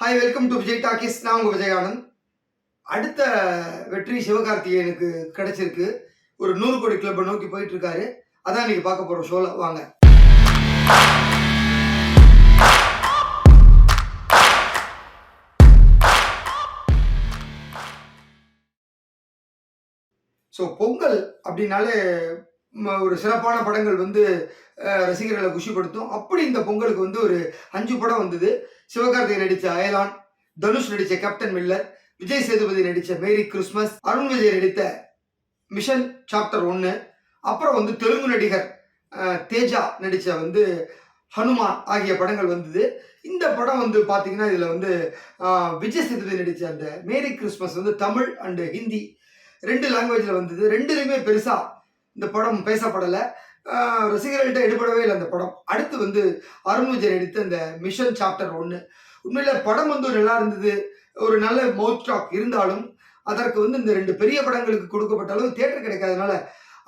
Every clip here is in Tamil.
Hi welcome to Vijay talkies நான் உங்கள் விஜயானந்த் அடுத்த வெற்றி சிவகார்த்திகேயனுக்கு கிடைச்சிருக்கு. ஒரு நூறு கோடி கிளப்பை நோக்கி போயிட்டு இருக்காரு அதான் இன்னைக்கு பார்க்க போகிற ஷோவில் வாங்க. ஸோ பொங்கல் அப்படின்னாலே ஒரு சிறப்பான படங்கள் வந்து ரசிகர்களை குஷிப்படுத்தும். அப்படி இந்த பொங்கலுக்கு வந்து ஒரு அஞ்சு படம் வந்தது. சிவகார்த்திகை நடித்த அயலான் தனுஷ் நடித்த கேப்டன் மில்லர் விஜய் சேதுபதி நடித்த மேரி கிறிஸ்மஸ் அருண் விஜய் நடித்த மிஷன் சாப்டர் ஒன்று அப்புறம் வந்து தெலுங்கு நடிகர் தேஜா நடித்த வந்து ஹனுமான் ஆகிய படங்கள் வந்தது. இந்த படம் வந்து பார்த்தீங்கன்னா இதில் வந்து விஜய் சேதுபதி நடித்த அந்த மேரி கிறிஸ்மஸ் வந்து தமிழ் அண்டு ஹிந்தி ரெண்டு லாங்குவேஜில் வந்தது. ரெண்டுலையுமே பெருசாக இந்த படம் பேசப்படலை. ரசிகர்கள்ட்ட எடுபடவே இல்லை அந்த படம். அடுத்து வந்து அருண்விஜய் எடுத்த நடித்த மிஷன் சாப்டர் ஒன்று உண்மையில படம் வந்து நல்லா இருந்தது. ஒரு நல்ல மவுத் டாக் இருந்தாலும் அதற்கு வந்து இந்த ரெண்டு பெரிய படங்களுக்கு கொடுக்கப்பட்ட அளவு தியேட்டர் கிடைக்காதனால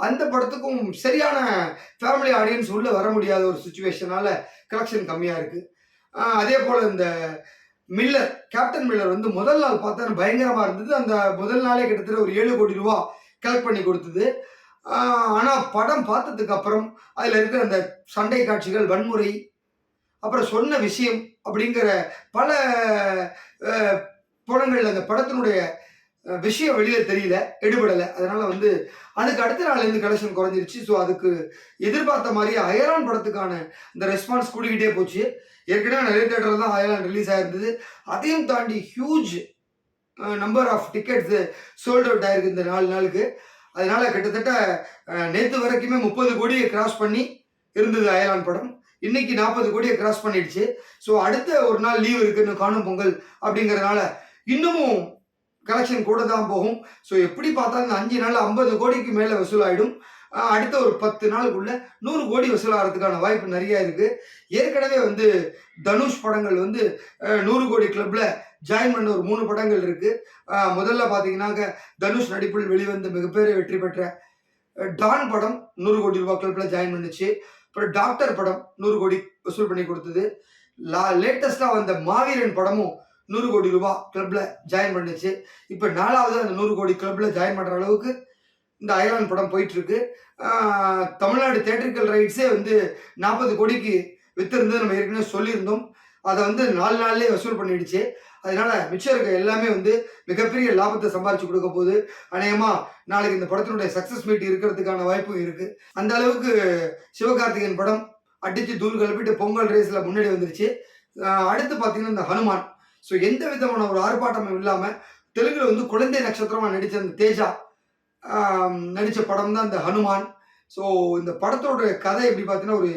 அந்த படத்துக்கும் சரியான ஃபேமிலி ஆடியன்ஸ் உள்ளே வர முடியாத ஒரு சுச்சுவேஷனால கலெக்ஷன் கம்மியாக இருக்குது அதே போல் இந்த மில்லர் கேப்டன் மில்லர் வந்து முதல் நாள் பார்த்தா பயங்கரமாக இருந்தது. அந்த முதல் நாளே கிட்டத்தட்ட ஒரு ஏழு கோடி ரூபா கலெக்ட் பண்ணி கொடுத்தது. ஆனால் படம் பார்த்ததுக்கு அப்புறம் அதில் இருக்கிற அந்த சண்டை காட்சிகள் வன்முறை அப்புறம் சொன்ன விஷயம் அப்படிங்கிற பல அஹ், அந்த படத்தினுடைய விஷயம் வெளியில தெரியல எடுபடலை. அதனால வந்து அதுக்கு அடுத்த நாள்லேருந்து கலெக்ஷன் குறைஞ்சிருச்சு. ஸோ அதுக்கு எதிர்பார்த்த மாதிரி அயரான் படத்துக்கான இந்த ரெஸ்பான்ஸ் கூடிக்கிட்டே போச்சு. ஏற்கனவே நிறைய தேட்டரில் தான் அயரான் ரிலீஸ் ஆயிருந்தது. அதையும் தாண்டி huge number of tickets sold out ஆயிருக்கு இந்த நாலு நாளுக்கு. அதனால கிட்டத்தட்ட நேற்று வரைக்குமே முப்பது கோடியை கிராஸ் பண்ணி இருந்தது அயலான் படம். இன்னைக்கு நாற்பது கோடியை கிராஸ் பண்ணிடுச்சு. ஸோ அடுத்த ஒரு நாள் லீவ் இருக்குன்னு காணும் பொங்கல் அப்படிங்கிறதுனால இன்னமும் கலெக்ஷன் கூட தான் போகும். ஸோ எப்படி பார்த்தாலும் அஞ்சு நாள் ஐம்பது கோடிக்கு மேலே வசூலாயிடும். அடுத்த ஒரு பத்து நாளுக்குள்ள நூறு கோடி வசூலாகிறதுக்கான வாய்ப்பு நிறைய இருக்கு. ஏற்கனவே வந்து தனுஷ் படங்கள் வந்து நூறு கோடி கிளப்ல ஜாயின் பண்ண ஒரு மூணு படங்கள் இருக்கு. முதல்ல பார்த்தீங்கன்னாக்க தனுஷ் நடிப்பில் வெளிவந்த மிகப்பெரிய வெற்றி பெற்ற டான் படம் நூறு கோடி ரூபாய் கிளப்ல ஜாயின் பண்ணுச்சு. அப்புறம் டாக்டர் படம் நூறு கோடி வசூல் பண்ணி கொடுத்தது. லா லேட்டஸ்டாக வந்த மாவீரன் படமும் நூறு கோடி ரூபாய் கிளப்ல ஜாயின் பண்ணுச்சு. இப்போ நாலாவது அந்த நூறு கோடி கிளப்ல ஜாயின் பண்ணுற அளவுக்கு இந்த அயலான் படம் போயிட்டுருக்கு. தமிழ்நாடு தேட்டரிக்கல் ரைட்ஸே வந்து நாற்பது கோடிக்கு வித்திருந்தது நம்ம ஏற்கனவே சொல்லியிருந்தோம். அதை வந்து நாலு நாள்லேயே வசூல் பண்ணிடுச்சு. அதனால மிச்சம் இருக்க எல்லாமே வந்து மிகப்பெரிய லாபத்தை சம்பாரிச்சு கொடுக்க போகுது. அநேகமாக நாளைக்கு இந்த படத்தினுடைய சக்ஸஸ் மீட் இருக்கிறதுக்கான வாய்ப்பும் இருக்கு. அந்த அளவுக்கு சிவகார்த்திகேயன் படம் அடித்து தூள் கிளப்பிட்டு பொங்கல் ரேஸில் முன்னாடி வந்துருச்சு. அடுத்து பார்த்தீங்கன்னா இந்த ஹனுமான். ஸோ எந்த விதமான ஒரு ஆர்ப்பாட்டமும் இல்லாமல் தெலுங்குல வந்து குழந்தை நட்சத்திரமாக நடித்த அந்த தேஜா நடித்த படம் தான் இந்த ஹனுமான். ஸோ இந்த படத்தோட கதை எப்படி பார்த்தீங்கன்னா ஒரு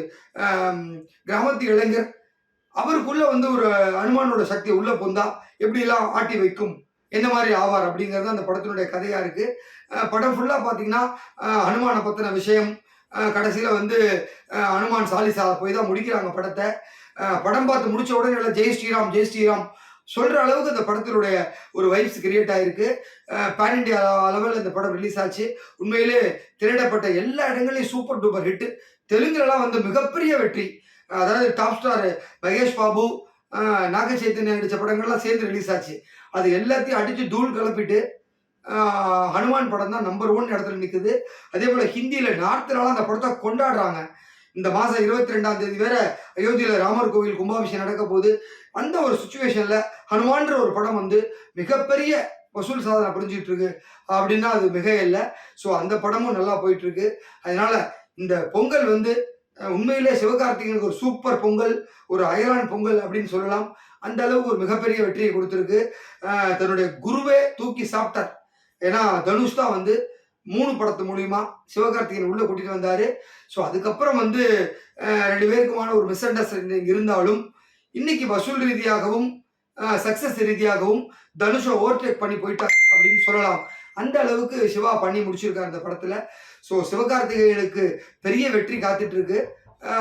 கிராமத்து இளைஞர் அவருக்குள்ளே வந்து ஒரு அனுமானோட சக்தி உள்ளே பொந்தா எப்படிலாம் ஆட்டி வைக்கும் என்ன மாதிரி ஆவார் அப்படிங்கிறது அந்த படத்தினுடைய கதையாக இருக்குது படம் ஃபுல்லாக பார்த்தீங்கன்னா ஹனுமானை பற்றின விஷயம் கடைசியில் வந்து ஹனுமான் சாலிசா போய் தான் முடிக்கிறாங்க படத்தை. படம் பார்த்து முடிச்ச உடனே இல்லை ஜெய் ஸ்ரீராம் ஜெய் ஸ்ரீராம் சொல்ற அளவுக்கு அந்த படத்தினுடைய ஒரு வைப்ஸ் கிரியேட் ஆயிருக்கு. பேன் இண்டியா அளவில் இந்த படம் ரிலீஸ் ஆச்சு. உண்மையிலே திரையிடப்பட்ட எல்லா இடங்களையும் சூப்பர் டூப்பர் ஹிட்டு தெலுங்குலலாம் வந்து மிகப்பெரிய வெற்றி. அதாவது டாப் ஸ்டார் மகேஷ் பாபு நாக சைத்தன்யா நடித்த படங்கள்லாம் சேர்ந்து ரிலீஸ் ஆச்சு. அது எல்லாத்தையும் அடித்து தூள் கிளப்பிட்டு ஹனுமான் படம் தான் நம்பர் ஒன் இடத்துல நிற்குது அதே போல் ஹிந்தியில் நார்த்னால அந்த படத்தை கொண்டாடுறாங்க. இந்த மாதம் இருபத்தி ரெண்டாம் தேதி வேற அயோத்தியில ராமர் கோவில் கும்பாபிஷேகம் நடக்க போகுது அந்த ஒரு சுச்சுவேஷன்ல ஹனுமான்ற ஒரு படம் வந்து மிகப்பெரிய வசூல் சாதனை புரிஞ்சுட்டு இருக்கு. அப்படின்னா அது மிக இல்லை. ஸோ அந்த படமும் நல்லா போயிட்டு இருக்கு அதனால இந்த பொங்கல் வந்து உண்மையிலே சிவகார்த்திகேயனுக்கு ஒரு சூப்பர் பொங்கல் ஒரு அயலான் பொங்கல் அப்படின்னு சொல்லலாம். அந்த அளவுக்கு ஒரு மிகப்பெரிய வெற்றியை கொடுத்துருக்கு. தன்னுடைய குருவே தூக்கி சாப்பிட்டார். ஏன்னா தனுஷ் தான் வந்து மூணு படத்து மூலியமா சிவகார்த்திகேயன் உள்ள கூட்டிட்டு வந்தாரு. ஸோ அதுக்கப்புறம் வந்து ரெண்டு பேருக்குமான ஒரு மிஸ் அண்டர்ஸ்டாண்டிங் இருந்தாலும் இன்னைக்கு வசூல் ரீதியாகவும் சக்சஸ் ரீதியாகவும் தனுஷை ஓவர்டேக் பண்ணி போயிட்டார் அப்படின்னு சொல்லலாம். அந்த அளவுக்கு சிவா பண்ணி முடிச்சிருக்காரு அந்த படத்துல. ஸோ சிவகார்த்திகேயனுக்கு பெரிய வெற்றி காத்துட்டு இருக்கு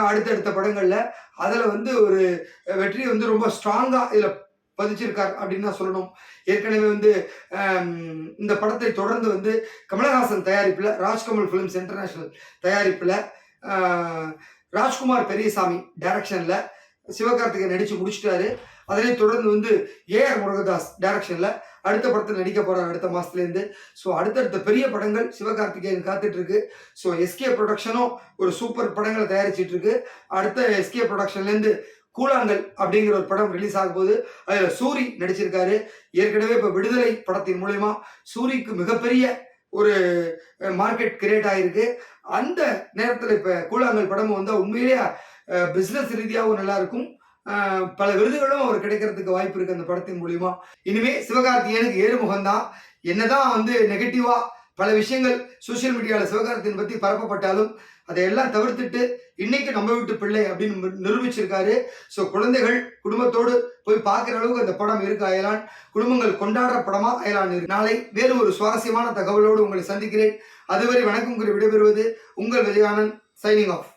அடுத்தடுத்த படங்கள்ல. அதுல வந்து ஒரு வெற்றி வந்து ரொம்ப ஸ்ட்ராங்கா இதுல பதிச்சிருக்கார் அப்படின்னு தான் சொல்லணும். ஏற்கனவே வந்து இந்த படத்தை தொடர்ந்து வந்து கமலஹாசன் தயாரிப்பில் ராஜ்கமல் ஃபிலிம்ஸ் இன்டர்நேஷனல் தயாரிப்பில் ராஜ்குமார் பெரியசாமி டைரக்ஷனில் சிவகார்த்திகேயன் நடித்து முடிச்சிட்டாரு. அதனை தொடர்ந்து வந்து ஏஆர் முருகதாஸ் டைரக்ஷனில் அடுத்த படத்தில் நடிக்க போகிறாங்க அடுத்த மாசத்துலேருந்து ஸோ அடுத்தடுத்த பெரிய படங்கள் சிவகார்த்திகேயன் காத்துட்டு இருக்கு ஸோ எஸ்கே ப்ரொடக்ஷனும் ஒரு சூப்பர் படங்களை தயாரிச்சிட்ருக்கு. அடுத்த எஸ்கே ப்ரொடக்ஷன்லேருந்து கூழாங்கல் அப்படிங்கிற ஒரு படம் ரிலீஸ் ஆகும் போது அதில் சூரி நடிச்சிருக்காரு. ஏற்கனவே இப்போ விடுதலை படத்தின் மூலயமா சூரிக்கு மிகப்பெரிய ஒரு மார்க்கெட் கிரியேட் ஆகிருக்கு அந்த நேரத்தில் இப்போ கூழாங்கல் படம் வந்து உண்மையிலேயே பிஸ்னஸ் ரீதியாகவும் நல்லாயிருக்கும். பல விருதுகளும் அவர் கிடைக்கிறதுக்கு வாய்ப்பு இருக்குது அந்த படத்தின் மூலியமா. இனிமே சிவகார்த்திகேயனுக்கு ஏறுமுகம் தான் என்னதான் வந்து நெகட்டிவாக பல விஷயங்கள் சோஷியல் மீடியாவில் சிவகார்த்தியன் பற்றி பரப்பப்பட்டாலும் அதையெல்லாம் தவிர்த்துட்டு இன்னைக்கு நம்ம வீட்டு பிள்ளை அப்படின்னு நிரூபிச்சிருக்காரு. ஸோ குழந்தைகள் குடும்பத்தோடு போய் பார்க்குற அளவுக்கு அந்த படம் இருக்கு அயலான். குடும்பங்கள் கொண்டாடுற படமா அயலான் இருக்கு. நாளை வேறு ஒரு சுவாரஸ்யமான தகவலோடு உங்களை சந்திக்கிறேன். அதுவரை வணக்கம் கூறி விடைபெறுவது உங்கள் விஜயானந்த் சைனிங் ஆஃப்